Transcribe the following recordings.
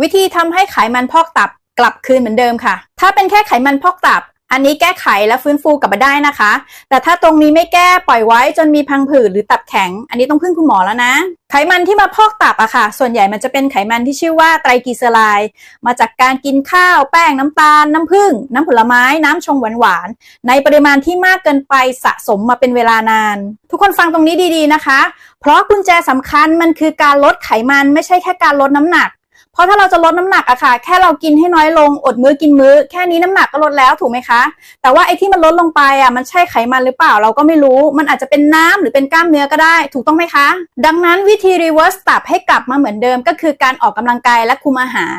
วิธีทำให้ไขมันพอกตับกลับคืนเหมือนเดิมค่ะ ถ้าเป็นแค่ไขมันพอกตับ อันนี้แก้ไขและฟื้นฟูกลับมาได้นะคะ แต่ถ้าตรงนี้ไม่แก้ปล่อยไว้จนมีพังผืดหรือตับแข็ง อันนี้ต้องพึ่งคุณหมอแล้วนะ ไขมันที่มาพอกตับอะค่ะ ส่วนใหญ่มันจะเป็นไขมันที่ชื่อว่าไตรกลีเซอไรด์มาจากการกินข้าวแป้งน้ำตาล น้ำผึ้งน้ำผลไม้น้ำชงหวานๆในปริมาณที่มากเกินไปสะสมมาเป็นเวลานาน ทุกคนฟังตรงนี้ดีๆนะคะ เพราะกุญแจสำคัญมันคือการลดไขมันไม่ใช่แค่การลดน้ำหนัก เพราะถ้าเราจะลดน้ำหนักอะค่ะ แค่เรากินให้น้อยลงอดมื้อกินมื้อ แค่นี้น้ำหนักก็ลดแล้วถูกไหมคะ แต่ว่าไอ้ที่มันลดลงไปอะมันใช่ไขมันหรือเปล่าเราก็ไม่รู้ มันอาจจะเป็นน้ำหรือเป็นกล้ามเนื้อก็ได้ ถูกต้องไหมคะ ดังนั้นวิธี reverse ตับให้กลับมาเหมือนเดิมก็คือการออกกำลังกายและคุมอาหาร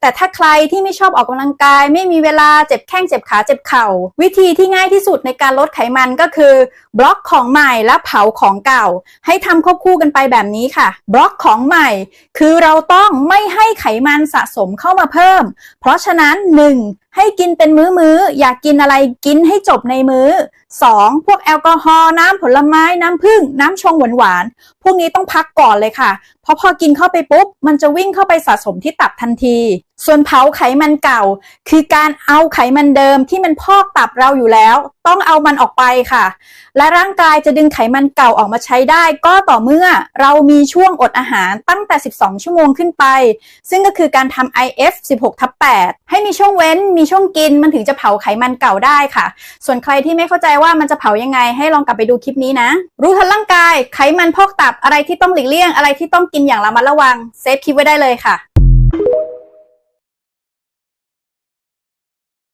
แต่ถ้าใครที่ไม่ชอบออกกำลังกาย ไม่มีเวลาเจ็บแข้งเจ็บขาเจ็บเข่า วิธีที่ง่ายที่สุดในการลดไขมันก็คือบล็อกของใหม่และเผาของเก่า ให้ทำควบคู่กันไปแบบนี้ค่ะ บล็อกของใหม่ คือเราต้องไม่ให้ไขมันสะสมเข้ามาเพิ่ม เพราะฉะนั้น 1. ให้กินเป็นมื้อๆอยากกินอะไรกินให้จบในมื้อ 2. พวกแอลกอฮอล์น้ำผลไม้น้ำผึ้งน้ำชงหวานๆพวกนี้ต้องพักก่อนเลยค่ะ เพราะพอกินเข้าไปปุ๊บ มันจะวิ่งเข้าไปสะสมที่ตับทันที ส่วนเผาไขมันเก่า คือการเอาไขมันเดิมที่มันพอกตับเราอยู่แล้ว ต้องเอามันออกไปค่ะ และร่างกายจะดึงไขมันเก่าออกมาใช้ได้ ก็ต่อเมื่อเรามีช่วงอดอาหารตั้งแต่ 12 ชั่วโมงขึ้นไป ซึ่งก็คือการทำ IF 16ทับ8ให้มีช่วงเว้นมีมีช่วงกินมันถึงจะเผาไขมันเก่าได้ค่ะ ส่วนใครที่ไม่เข้าใจว่ามันจะเผายังไงให้ลองกลับไปดูคลิปนี้นะ รู้ทันร่างกายไขมันพอกตับอะไรที่ต้องหลีกเลี่ยงอะไรที่ต้องกินอย่างระมัดระวังเซฟคลิปไว้ได้เลยค่ะ